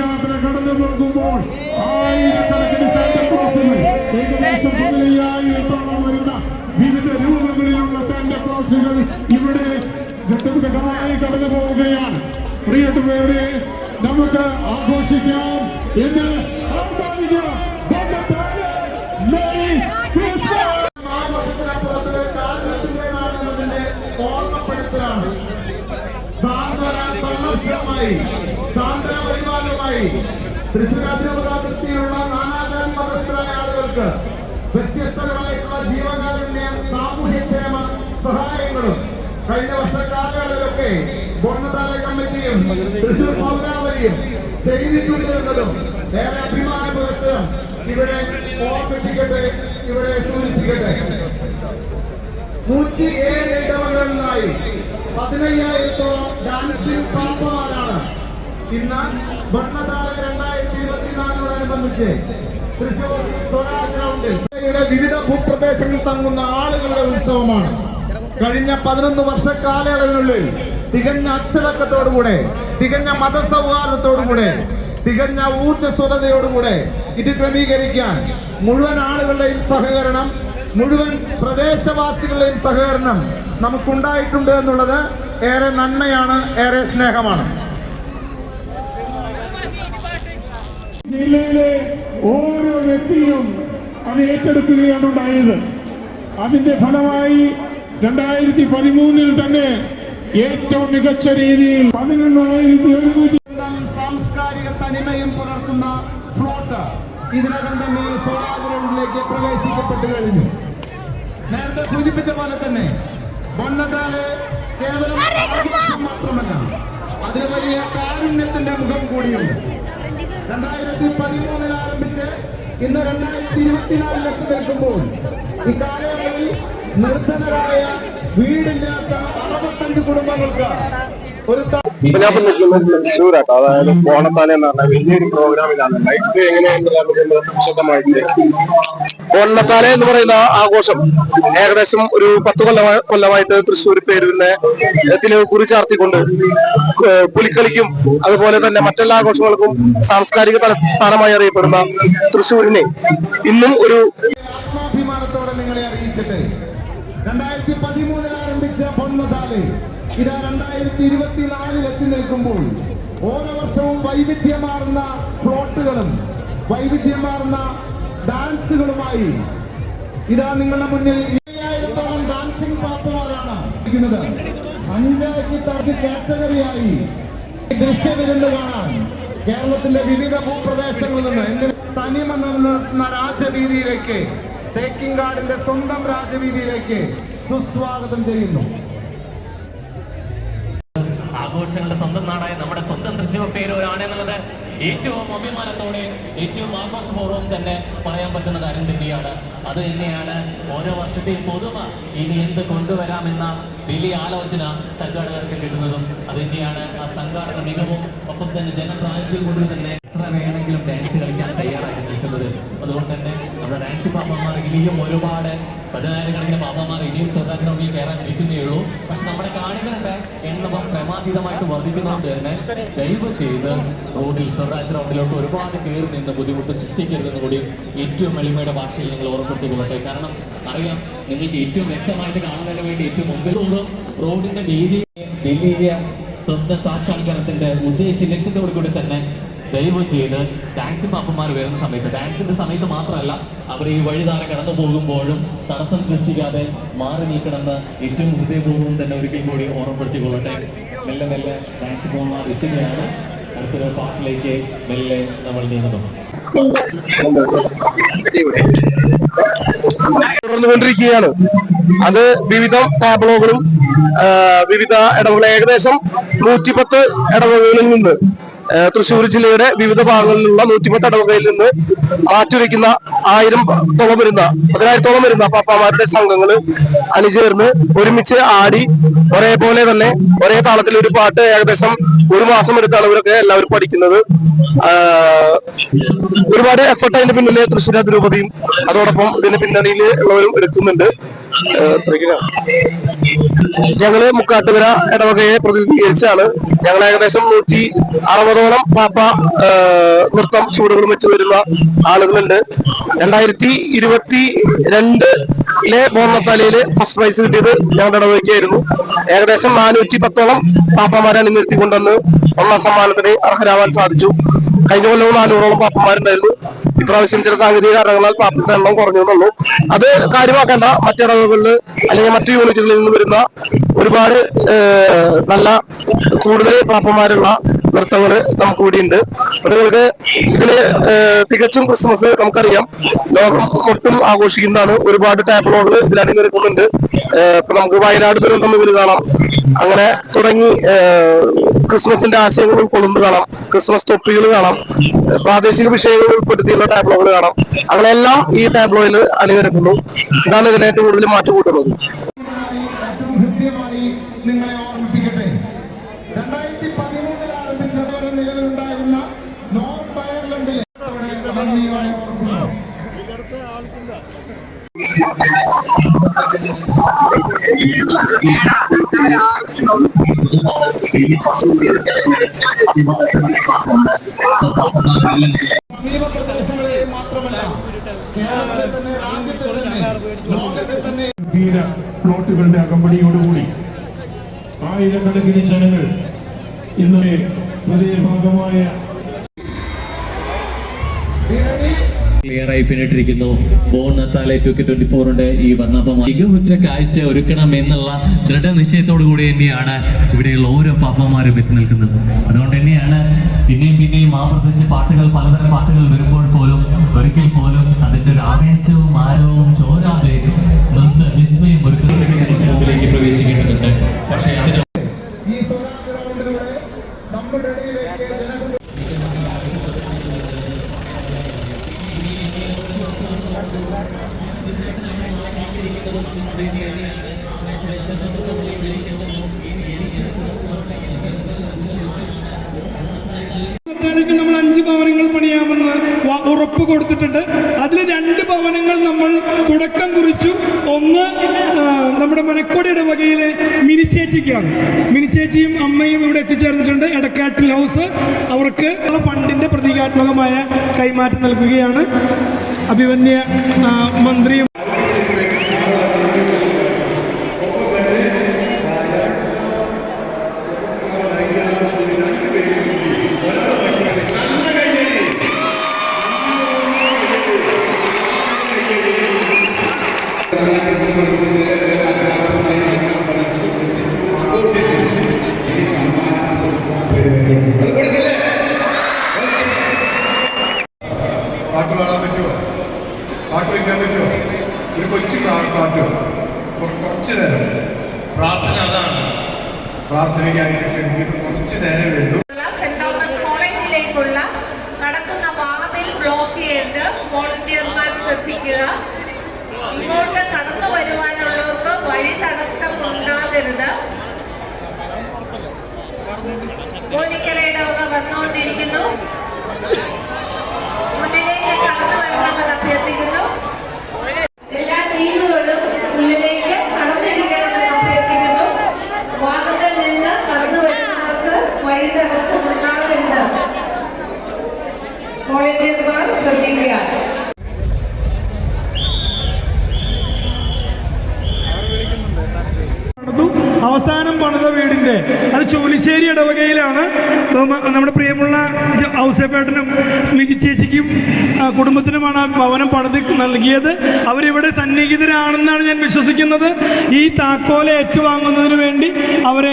യാത്ര കടന്നു പോകുമ്പോൾ ആയിരക്കണക്കിന് സാന്റക്ലോസുകൾ ഏകദേശം പതിനയ്യായിരത്തോളം വരുന്ന വിവിധ രൂപങ്ങളിലുള്ള സാന്റക്ലോസുകൾ ഇവിടെ ഘട്ടഘട്ടമായി കടന്നു പോവുകയാണ്. പ്രിയപ്പെട്ടവരെ നമുക്ക് ആഘോഷിക്കാം. എന്ന് ആളുകൾക്ക് വ്യത്യസ്തമായിട്ടുള്ള ജീവകാരുണ്യ സാമൂഹ്യക്ഷേമ സഹായങ്ങളും കഴിഞ്ഞ വർഷക്കാലങ്ങളിലൊക്കെ കാലങ്ങളിലൊക്കെ ബൊണ്ണതാല കമ്മിറ്റിയും തൃശൂർ പൗരാവലിയും ചെയ്തിട്ടുണ്ടെന്നതും ഏറെ അഭിമാന പുരസ്കരം ഇവിടെ ഓർമ്മിപ്പിക്കട്ടെ ഇവിടെ സൂചിപ്പിക്കട്ടെ. നൂറ്റി ഏഴ് ഇടവകളിലായി പതിനയ്യായിരത്തോളം ഡാൻസിംഗ് പാപ്പമാരാണ് ഇന്ന് ഭരണതാല രണ്ടായിരത്തി സ്വരാജ് ഗ്രൗണ്ടിൽ വിവിധ ഭൂപ്രദേശങ്ങളിൽ തങ്ങുന്ന ആളുകളുടെ ഉത്സവമാണ്. കഴിഞ്ഞ പതിനൊന്ന് വർഷ കാലയളവിനുള്ളിൽ തികഞ്ഞ അച്ചടക്കത്തോടുകൂടെ തികഞ്ഞ മതസൗഹാർദ്ദത്തോടുകൂടെ തികഞ്ഞ ഊർജസ്വലതയോടുകൂടെ ഇത് ക്രമീകരിക്കാൻ മുഴുവൻ ആളുകളുടെയും സഹകരണം മുഴുവൻ പ്രദേശവാസികളുടെയും സഹകരണം നമുക്കുണ്ടായിട്ടുണ്ട് എന്നുള്ളത് ഏറെ നന്മയാണ് ഏറെ സ്നേഹമാണ്. ജില്ലയിലെ ഓരോ വ്യക്തിയും അത് ഏറ്റെടുക്കുകയാണ് ഉണ്ടായത് അതിന്റെ ഫലമായി രണ്ടായിരത്തി പതിമൂന്നിൽ തന്നെ ഏറ്റവും മികച്ച രീതിയിൽ പതിനെണ്ണായിരത്തി എഴുന്നൂറ്റി സാംസ്കാരിക തനിമയും പുലർത്തുന്ന ഫ്ലോട്ട്? ഇതിനകം തന്നെ സ്വരാഗ്രഹത്തിലേക്ക് പ്രവേശിക്കപ്പെട്ടു കഴിഞ്ഞു. നേരത്തെ സൂചിപ്പിച്ച പോലെ തന്നെ ബൊണ്ണത്താൽ കേവലം മാത്രമല്ല അതിന് വലിയ കാരുണ്യത്തിന്റെ മുഖം കൂടിയുണ്ട്. രണ്ടായിരത്തി പതിമൂന്നിൽ ആരംഭിച്ച് ഇന്ന് രണ്ടായിരത്തി ഇരുപത്തിനാലിലെത്തി നിൽക്കുമ്പോൾ ഇക്കാലയളവിൽ നിർദ്ധനരായ വീടില്ലാത്ത അറുപത്തഞ്ച് കുടുംബങ്ങൾക്ക് ഒരു ത- ഇപ്പൊ ഞാൻ ഇപ്പൊ നിൽക്കുന്നത് തൃശ്ശൂരാട്ടോ അതായത് ഓണത്താല എന്ന് പറഞ്ഞ വലിയൊരു പ്രോഗ്രാമിലാണ്. ലൈഫ് എങ്ങനെയാണെന്ന് നമുക്ക് വിശദമായിട്ട് ഓണത്താല എന്ന് പറയുന്ന ആഘോഷം ഏകദേശം ഒരു പത്ത് കൊല്ലമായി കൊല്ലമായിട്ട് തൃശ്ശൂർ പേരിനെ ത്തിന് കുറിച്ചാർത്തിക്കൊണ്ട് ചാർത്തിക്കൊണ്ട് പുലിക്കളിക്കും അതുപോലെ തന്നെ മറ്റെല്ലാ ആഘോഷങ്ങൾക്കും സാംസ്കാരിക തലസ്ഥാനമായി അറിയപ്പെടുന്ന തൃശ്ശൂരിനെ ഇന്നും ഒരു ആത്മാഭിമാനത്തോടെ നിങ്ങളെ അറിയിക്കട്ടെ. രണ്ടായിരത്തി പതിമൂന്നിൽ ആരംഭിച്ച പൊന്നതാൽ ഇതാ രണ്ടായിരത്തി ഇരുപത്തിനാലിൽ എത്തി നിൽക്കുമ്പോൾ ഓരോ വർഷവും വൈവിധ്യമാർന്ന ഫ്ലോട്ടുകളും വൈവിധ്യമാർന്ന ഡാൻസുകളുമായി ഇതാ നിങ്ങളുടെ മുന്നിൽ ഏഴായിരത്തോളം ഡാൻസിംഗ് പാപ്പമാരാണ് ഇരിക്കുന്നത്. പഞ്ചായത്ത് തലത്തിൽ കാറ്റഗറിയായി ദൃശ്യവിരുന്ന് കാണാൻ കേരളത്തിന്റെ വിവിധ ഭൂപ്രദേശങ്ങളിൽ നിന്ന് എന്തിന് തനിമ നിലനിർത്തുന്ന രാജവീതിയിലേക്ക് തേക്കിങ്കാടിന്റെ സ്വന്തം രാജവീതിയിലേക്ക് സുസ്വാഗതം ചെയ്യുന്നു. ആഘോഷങ്ങളുടെ സ്വന്തം നാടായ നമ്മുടെ സ്വന്തം തൃശ്ശൂർ പേരൂരാണ് എന്നുള്ളത് ഏറ്റവും അഭിമാനത്തോടെ ഏറ്റവും ആഘോഷപൂർവം തന്നെ പറയാൻ പറ്റുന്ന കാര്യം തന്നെയാണ്. അത് തന്നെയാണ് ഓരോ വർഷത്തെയും പൊതുമ ഇനി എന്ത് കൊണ്ടുവരാമെന്ന വലിയ ആലോചന സംഘാടകർക്ക് കിട്ടുന്നതും. അത് തന്നെയാണ് ആ സംഘാടക മികവും ഒപ്പം തന്നെ ജനപ്രാതിനിധ്യം കൊണ്ട് തന്നെ വേണമെങ്കിലും ഡാൻസ് കളിക്കാൻ തയ്യാറാക്കി നിൽക്കുന്നത്. അതുകൊണ്ട് തന്നെ നമ്മുടെ ഡാൻസ് പാപ്പന്മാർ ഇനിയും ഒരുപാട് പതിനായിരക്കണക്കിന് പാപ്പന്മാർ ഇനിയും സ്വതന്ത്രമായി കയറാൻ നിൽക്കുന്നേ ഉള്ളൂ. പക്ഷെ നമ്മുടെ കാണികളുടെ എണ്ണം ക്രമാതീതമായിട്ട് വർദ്ധിക്കുന്നതുകൊണ്ട് തന്നെ ദയവ് ചെയ്ത് റോഡിൽ സ്വരാജ് റൗണ്ടിലോട്ട് ഒരുപാട് കയറി നിന്ന് ബുദ്ധിമുട്ട് സൃഷ്ടിക്കരുതെന്ന് കൂടി ഏറ്റവും എളിമയുടെ ഭാഷയിൽ നിങ്ങൾ ഓർമ്മപ്പെടുത്തിക്കൊള്ളട്ടെ കാരണം അറിയാം നിങ്ങൾക്ക് ഏറ്റവും വ്യക്തമായിട്ട് കാണുന്നതിന് വേണ്ടി ഏറ്റവും മുമ്പിൽ തോന്നും റോഡിന്റെ രീതി സ്വന്തം സാക്ഷാത്കാരത്തിന്റെ ഉദ്ദേശ ലക്ഷ്യത്തോടു കൂടി തന്നെ ദയവ് ചെയ്ത് ഡാൻസിംഗ് പാപ്പന്മാർ വരുന്ന സമയത്ത് ഡാൻസിന്റെ സമയത്ത് മാത്രമല്ല അവർ ഈ വഴിതാര കടന്നു പോകുമ്പോഴും തടസ്സം സൃഷ്ടിക്കാതെ മാറി നീക്കണമെന്ന് ഏറ്റവും ഹൃദയപൂർവം തന്നെ ഒരിക്കൽ കൂടി ഓർമ്മപ്പെടുത്തിക്കൊള്ളട്ടെ. മെല്ലെ മെല്ലെ ഡാൻസ് പോകാൻ എത്തുകയാണ്. അടുത്തൊരു പാട്ടിലേക്ക് മെല്ലെ നമ്മൾ നീങ്ങുന്നു. തുടർന്നുകൊണ്ടിരിക്കുകയാണ്. അത് വിവിധ ടാബ്ലോകളും വിവിധ ഇടവകൾ ഏകദേശം നൂറ്റിപ്പത്ത് ഇടവുകളിൽ നിന്ന് തൃശ്ശൂർ ജില്ലയുടെ വിവിധ ഭാഗങ്ങളിലുള്ള നൂറ്റിപ്പത്ത് അടവകയിൽ നിന്ന് ആറ്റുരയ്ക്കുന്ന ആയിരം തോളം വരുന്ന പതിനായിരത്തോളം വരുന്ന പാപ്പാമാരുടെ സംഘങ്ങൾ അണിചേർന്ന് ഒരുമിച്ച് ആടി ഒരേപോലെ തന്നെ ഒരേ താളത്തിൽ ഒരു പാട്ട് ഏകദേശം ഒരു മാസം എടുത്താണ് ഇവരൊക്കെ എല്ലാവരും പഠിക്കുന്നത്. ഒരുപാട് എഫർട്ട് അതിന്റെ പിന്നിലെ തൃശ്ശൂർ അതിരൂപതയും അതോടൊപ്പം ഇതിന്റെ പിന്നണിയിൽ ഉള്ളവരും എടുക്കുന്നുണ്ട്. ഞങ്ങൾ മുക്കാട്ടുകര ഇടവകയെ പ്രതിനിധീകരിച്ചാണ്. ഞങ്ങൾ ഏകദേശം നൂറ്റി അറുപതോളം പാപ്പ നൃത്തം ചൂടുകളും വെച്ച് വരുന്ന ആളുകളുണ്ട്. രണ്ടായിരത്തി ഇരുപത്തി രണ്ടിലെ ബോന്നത്താലയിൽ ഫസ്റ്റ് പ്രൈസ് കിട്ടിയത് ഞങ്ങളുടെ ഇടവകയ്ക്കായിരുന്നു. ഏകദേശം നാനൂറ്റി പത്തോളം പാപ്പമാരാണ് നിർത്തിക്കൊണ്ടെന്ന് ഒന്നാം സമ്മാനത്തിന് അർഹരാവാൻ സാധിച്ചു. കഴിഞ്ഞ കൊല്ലവും നാനൂറോളം പാപ്പന്മാരുണ്ടായിരുന്നു. ഇപ്രാവശ്യം ചില സാങ്കേതിക കാരണങ്ങളാൽ പാർട്ടിയുടെ എണ്ണം കുറഞ്ഞു എന്നുള്ളൂ. അത് കാര്യമാക്കേണ്ട മറ്റിടവുകളിൽ അല്ലെങ്കിൽ മറ്റു യൂണിറ്റുകളിൽ നിന്ന് വരുന്ന ഒരുപാട് നല്ല കൂടുതൽ പാപ്പന്മാരുള്ള നൃത്തങ്ങൾ നമുക്ക് ഉണ്ട് അപ്പൊ നിങ്ങൾക്ക് ഇതിൽ തികച്ചും ക്രിസ്മസ് നമുക്കറിയാം. ലോകം ഒട്ടും ആഘോഷിക്കുന്നതാണ്. ഒരുപാട് ടാബ്ലോകൾ ഇതിൽ അണിനിരക്കുന്നുണ്ട് ഇപ്പൊ നമുക്ക് വയനാട് ദുരന്തം ഇതിൽ കാണാം. അങ്ങനെ തുടങ്ങി ക്രിസ്മസിന്റെ ആശയങ്ങൾ ഉൾക്കൊള്ളുന്നത് കാണാം. ക്രിസ്മസ് തൊപ്പികൾ കാണാം. പ്രാദേശിക വിഷയങ്ങൾ ഉൾപ്പെടുത്തിയുള്ള ടാബ്ലോകൾ കാണാം. അങ്ങനെയെല്ലാം ഈ ടാബ്ലോയിൽ അണിനിരക്കുന്നു. ഇതാണ് ഇതിന് ഏറ്റവും കൂടുതൽ മാറ്റം കൂട്ടുന്നത് ഏറ്റവും ഹൃദ്യമായി നിങ്ങളെ ഓർമ്മിപ്പിക്കട്ടെ രണ്ടായിരത്തി പതിമൂന്നിൽ ആരംഭിച്ച വരെ നിലവിലുണ്ടായിരുന്ന നോർത്ത് അയർലൻഡിലെ ഇവിടെ ഓർക്കുന്നു. മാത്രമല്ല കേരളത്തിലെ തന്നെ രാജ്യത്തെ തന്നെ ലോകത്തെ തന്നെ ഫ്ലോട്ടുകളുടെ അകമ്പടിയോടുകൂടി ആയിരക്കണക്കിന് ജനങ്ങൾ ഇന്നലെ ഹൃദയഭാഗമായ ആയി പിന്നിട്ടിരിക്കുന്നു ബോൺ നത്താലെ ട്വന്റി ഫോറിന്റെ ഈ വർണപ്പമായ മികവുറ്റ കാഴ്ച ഒരുക്കണം എന്നുള്ള ദൃഢനിശ്ചയത്തോടു കൂടി തന്നെയാണ് ഇവിടെയുള്ള ഓരോ പാപ്പന്മാരും എത്തി നിൽക്കുന്നത്. അതുകൊണ്ട് തന്നെയാണ് പിന്നെയും പിന്നെയും ആ പ്രദേശ പാട്ടുകൾ പലതരം പാട്ടുകൾ വരുമ്പോൾ പോലും ഒരിക്കൽ പോലും അതിന്റെ ഒരു ആവേശവും ആരവും ചോരാതെ നൃത്ത വിസ്മയം ഒരുക്കുന്നതിലേക്ക് മുമ്പിലേക്ക് പ്രവേശിക്കേണ്ടതുണ്ട് പക്ഷേ അതിന് ഈ സ്വരാജ് റൗണ്ടിലൂടെ നമ്മുടെ ഇടയിലേക്ക് ജനങ്ങൾ സർക്കാർക്ക് നമ്മൾ അഞ്ച് ഭവനങ്ങൾ പണിയാമെന്ന് വ- ഉറപ്പ് കൊടുത്തിട്ടുണ്ട്. അതിൽ രണ്ട് ഭവനങ്ങൾ നമ്മൾ തുടക്കം കുറിച്ചു. ഒന്ന് നമ്മുടെ മനക്കോടി ഇടവകയിലെ മിനിച്ചേച്ചിക്കാണ് മിനിച്ചേച്ചിയും അമ്മയും ഇവിടെ എത്തിച്ചേർന്നിട്ടുണ്ട് എടക്കാട്ടിൽ ഹൗസ്. അവർക്ക് ഫണ്ടിന്റെ പ്രതീകാത്മകമായ കൈമാറ്റം നൽകുകയാണ്. അഭിമന്യ മന്ത്രിയും പാട്ട് പാടാൻ പറ്റുമോ? പാട്ട് വയ്ക്കാൻ പറ്റുമോ? ഒരു കൊച്ചു പാട്ട് കുറ- കുറച്ച് നേരം. പ്രാർത്ഥന അതാണ്. പ്രാർത്ഥനയ്ക്കായിട്ട് ക്ഷണിക്കുന്നത് കുറച്ച് നേരം വേണ്ടു അവസാനം പണിത വീടിന്റെ അത് ചൂലിശ്ശേരി ഇടവകയിലാണ്. നമ്മുടെ പ്രിയമുള്ള ഔസേപ്പേട്ടനും സ്മിതി ചേച്ചിക്കും കുടുംബത്തിനുമാണ് ഭവനം പണിത് നൽകിയത്. അവരിവിടെ സന്നിഹിതരാണെന്നാണ് ഞാൻ വിശ്വസിക്കുന്നത്. ഈ താക്കോല ഏറ്റുവാങ്ങുന്നതിന് വേണ്ടി അവരെ